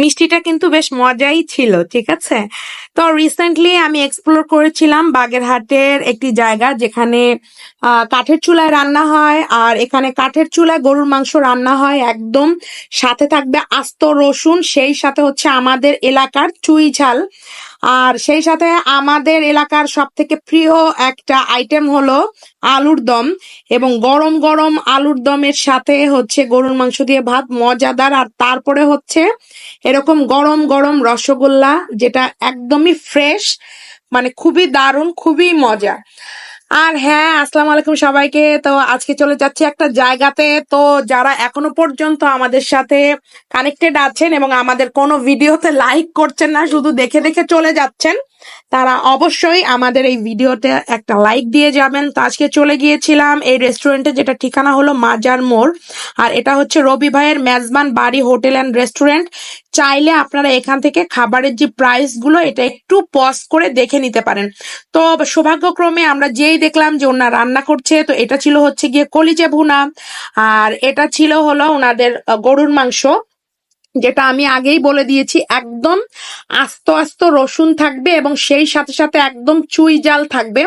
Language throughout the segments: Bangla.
মিষ্টিটা কিন্তু বেশ মজাই ছিল, ঠিক আছে? তো রিসেন্টলি আমি এক্সপ্লোর করেছিলাম বাগেরহাটের একটি জায়গা যেখানে কাঠের চুলায় রান্না হয় আর এখানে কাঠের চুলায় গরুর মাংস রান্না হয় একদম। সাথে থাকবে আস্ত রসুন, সেই সাথে হচ্ছে আমাদের এলাকার চুই ঝাল। আর সেই সাথে আমাদের এলাকার সব থেকে প্রিয় একটা আইটেম হলো আলুর দম এবং গরম গরম আলুর দমের সাথে হচ্ছে গরুর মাংস দিয়ে ভাত মজাদার আর তারপরে হচ্ছে এরকম গরম গরম রসগোল্লা যেটা একদমই ফ্রেশ মানে খুবই দারুণ, খুবই মজা আর হ্যাঁ আসসালামু আলাইকুম সবাইকে। তো আজকে চলে যাচ্ছি একটা জায়গাতে। তো যারা এখনও পর্যন্ত আমাদের সাথে কানেক্টেড আছেন এবং আমাদের কোনো ভিডিওতে লাইক করছেন না, শুধু দেখে দেখে চলে যাচ্ছেন, তারা অবশ্যই আমাদের এই ভিডিওতে একটা লাইক দিয়ে যাবেন। তো আজকে চলে গিয়েছিলাম এই রেস্টুরেন্টে যেটা ঠিকানা হলো মাজার মোড়। আর এটা হচ্ছে রবি ভাইয়ের মেজবান বাড়ি হোটেল অ্যান্ড রেস্টুরেন্ট চাইলে আপনারা এখান থেকে খাবারের যে প্রাইসগুলো, এটা একটু পজ করে দেখে নিতে পারেন। তো সৌভাগ্যক্রমে আমরা যেই দেখলাম যে ওনার রান্না করছে, তো এটা ছিল হচ্ছে গিয়ে কলিজা ভুনা। আর এটা ছিল হলো ওনাদের গরুর মাংস। যেটা আমি আগেই বলে দিয়েছি, একদম আস্ত আস্ত রসুন থাকবে এবং সেই সাথে সাথে একদম চুই জাল থাকবে।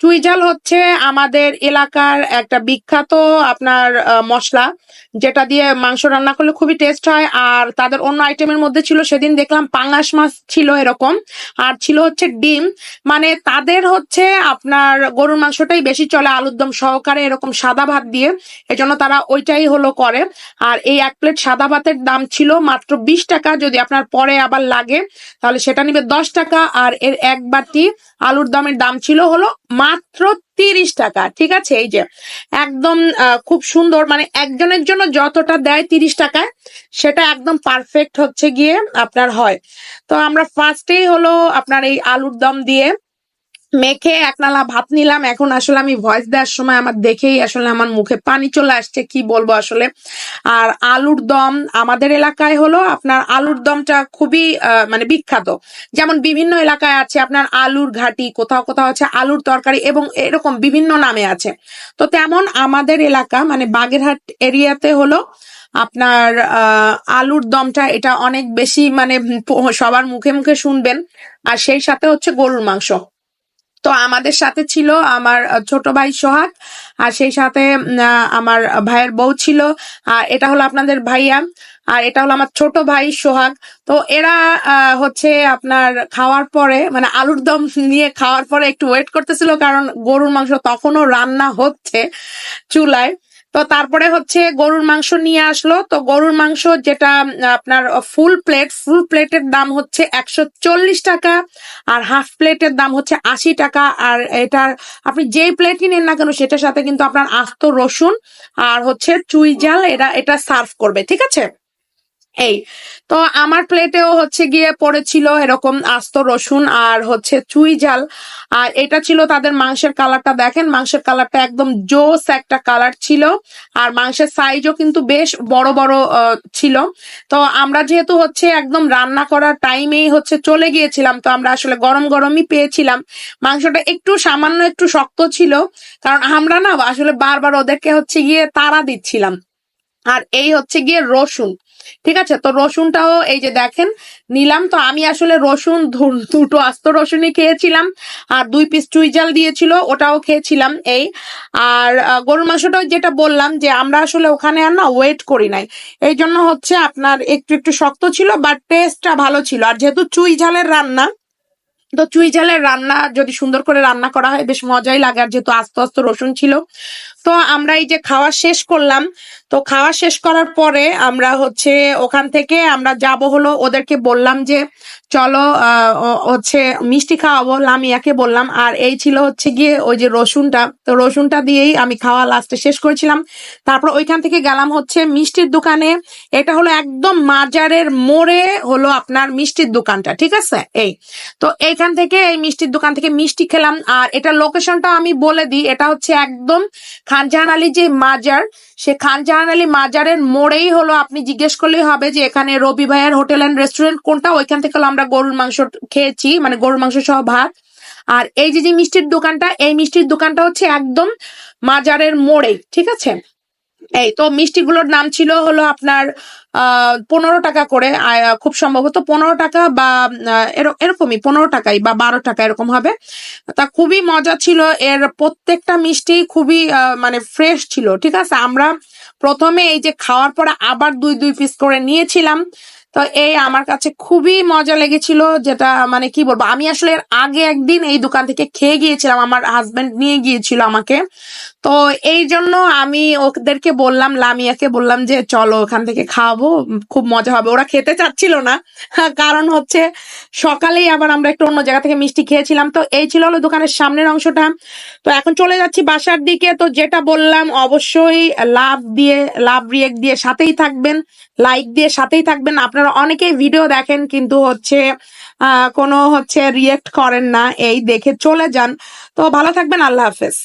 চুই জাল হচ্ছে আমাদের এলাকার একটা বিখ্যাত আপনার মশলা, যেটা দিয়ে মাংস রান্না করলে খুবই টেস্ট হয়। আর তাদের অন্য আইটেমের মধ্যে ছিল, সেদিন দেখলাম পাঙাশ মাছ ছিল এরকম। আর ছিল হচ্ছে ডিম। মানে তাদের হচ্ছে আপনার গরুর মাংসটাই বেশি চলে আলুর দম সহকারে এরকম সাদা ভাত দিয়ে। এজন্য তারা ওইটাই হলো করে। আর এই এক প্লেট সাদা ভাতের দাম ছিল মাত্র বিশ টাকা যদি আপনার পরে আবার লাগে, তাহলে সেটা নিবে দশ টাকা আর এর এক বাটি আলুর দমের দাম ছিল হলো মাত্র তিরিশ টাকা, ঠিক আছে? এই যে একদম খুব সুন্দর মানে একজনের জন্য যতটা দেয় তিরিশ টাকায়, সেটা একদম পারফেক্ট হচ্ছে গিয়ে আপনার হয়। তো আমরা ফার্স্টেই হলো আপনার এই আলুর দম দিয়ে মেখে একনালা ভাত নিলাম। এখন আসলে আমি ভয়েস দেওয়ার সময় আমার দেখেই আসলে আমার মুখে পানি চলে আসছে, কি বলব আসলে। আর আলুর দম আমাদের এলাকায় হলো, আপনার আলুর দমটা খুবই মানে বিখ্যাত। যেমন বিভিন্ন এলাকায় আছে, আপনার আলুর ঘাটি, কোথাও কোথাও আছে আলুর তরকারি এবং এরকম বিভিন্ন নামে আছে। তো তেমন আমাদের এলাকা মানে বাগেরহাট এরিয়াতে হলো, আপনার আলুর দমটা এটা অনেক বেশি মানে সবার মুখে মুখে শুনবেন। আর সেই সাথে হচ্ছে গরুর মাংস। তো আমাদের সাথে ছিল আমার ছোট ভাই সোহাগ, আর সেই সাথে আমার ভাইয়ের বউ ছিল। আর এটা হলো আপনাদের ভাইয়া, আর এটা হলো আমার ছোট ভাই সোহাগ। তো এরা হচ্ছে আপনার খাওয়ার পরে মানে আলুর দম নিয়ে খাওয়ার পরে একটু ওয়েট করতেছিল, কারণ গরুর মাংস তখনও রান্না হচ্ছে চুলায়। তো তারপরে হচ্ছে গরুর মাংস নিয়ে আসলো। তো গরুর মাংস যেটা আপনার ফুল প্লেট ফুল প্লেটের দাম হচ্ছে একশো চল্লিশ টাকা আর হাফ প্লেটের দাম হচ্ছে আশি টাকা। আর এটার, আপনি যেই প্লেটই নেন না কেন, সেটার সাথে কিন্তু আপনার আস্ত রসুন আর হচ্ছে চুই জাল এটা এটা সার্ভ করবে, ঠিক আছে? এই, তো আমার প্লেটেও হচ্ছে গিয়ে পড়েছিল এরকম আস্ত রসুন আর হচ্ছে চুই ঝাল। আর এটা ছিল তাদের মাংসের কালারটা। দেখেন মাংসের কালারটা একদম জোস একটা কালার ছিল। আর মাংসের সাইজও কিন্তু বেশ বড় বড় ছিল। তো আমরা যেহেতু হচ্ছে একদম রান্না করার টাইমেই হচ্ছে চলে গিয়েছিলাম, তো আমরা আসলে গরম গরমই পেয়েছিলাম। মাংসটা একটু সামান্য একটু শক্ত ছিল, কারণ আমরা না আসলে বারবার ওদেরকে হচ্ছে গিয়ে তাড়া দিচ্ছিলাম। আর এই হচ্ছে গিয়ে রসুন। ঠিক আছে? তো রসুনটাও এই যে দেখেন, নিলাম। তো আমি আসলে রসুন দুটো আস্ত রসুনই খেয়েছিলাম। আর দুই পিস চুইজাল দিয়েছিল, ওটাও খেয়েছিলাম এই। আর গরুর মাংসটাও যেটা বললাম যে আমরা আসলে ওখানে আর না ওয়েট করি নাই। এই জন্য হচ্ছে আপনার একটু একটু শক্ত ছিল বাট টেস্টটা ভালো ছিল। আর যেহেতু চুই ঝালের রান্না তো চুই ঝালের রান্না যদি সুন্দর করে রান্না করা হয়, বেশ মজাই লাগে। আর যেহেতু আস্তে আস্তে রসুন ছিল, তো আমরা এই যে খাওয়া শেষ করলাম, তো খাওয়া শেষ করার পরে আমরা হচ্ছে ওখান থেকে আমরা যাব হলো ওদেরকে বললাম যে, চলো হচ্ছে মিষ্টি খাওয়াবো। লামিয়াকে বললাম। আর এই ছিল হচ্ছে গিয়ে ওই যে রসুনটা। তো রসুনটা দিয়েই আমি খাওয়া লাস্টে শেষ করেছিলাম। তারপর ওইখান থেকে গেলাম হচ্ছে মিষ্টির দোকানে। এটা হলো একদম মাজারের মোড়ে হলো আপনার মিষ্টির দোকানটা, ঠিক আছে? এই। তো এইখান থেকে এই মিষ্টির দোকান থেকে মিষ্টি খেলাম। আর এটা লোকেশনটা আমি বলে দিই, এটা হচ্ছে একদম খানজাহান আলী যে মাজার, সে খানজাহান আলী মাজারের মোড়েই হলো। আপনি জিজ্ঞেস করলেই হবে যে এখানে রবি ভাইয়ের হোটেল অ্যান্ড রেস্টুরেন্ট কোনটা? ওইখান থেকে আমরা গরুর মাংস খেয়েছি মানে গরুর মাংস সহ ভাত। আর এই যে যে মিষ্টির দোকানটা, এই মিষ্টির দোকানটা হচ্ছে একদম মাজারের মোড়েই, ঠিক আছে? এই তো মিষ্টিগুলোর নাম ছিল হলো আপনার পনেরো টাকা করে খুব সম্ভবত পনেরো টাকা বা এরকমই পনেরো টাকাই বা বারো টাকা এরকম হবে। তা খুবই মজা ছিল, এর প্রত্যেকটা মিষ্টি খুবই মানে ফ্রেশ ছিল, ঠিক আছে? আমরা প্রথমে এই যে খাওয়ার পরে আবার দুই দুই পিস করে নিয়েছিলাম। তো এই আমার কাছে খুবই মজা লেগেছিল যেটা মানে কি বলব, আমি আসলে এর আগে একদিন এই দোকান থেকে খেয়ে গিয়েছিলাম, আমার হাজবেন্ড নিয়ে গিয়েছিল আমাকে। তো এই জন্য আমি ওদেরকে বললাম, লামিয়াকে বললাম যে, চলো ওখান থেকে খাওয়াবো, খুব মজা হবে। ওরা খেতে চাচ্ছিল না। কারণ হচ্ছে সকালেই আবার আমরা একটু অন্য জায়গা থেকে মিষ্টি খেয়েছিলাম। তো এই ছিল হলো দোকানের সামনের অংশটা। তো এখন চলে যাচ্ছি বাসার দিকে। তো যেটা বললাম, অবশ্যই লাভ দিয়ে, লাভ রিয়েক্ট দিয়ে সাথেই থাকবেন লাইক দিয়ে সাথেই থাকবেন। আপনারা অনেকেই ভিডিও দেখেন, কিন্তু হচ্ছে কোনো হচ্ছে রিয়েক্ট করেন না। এই দেখে চলে যান। তো ভালো থাকবেন, আল্লাহ হাফেজ।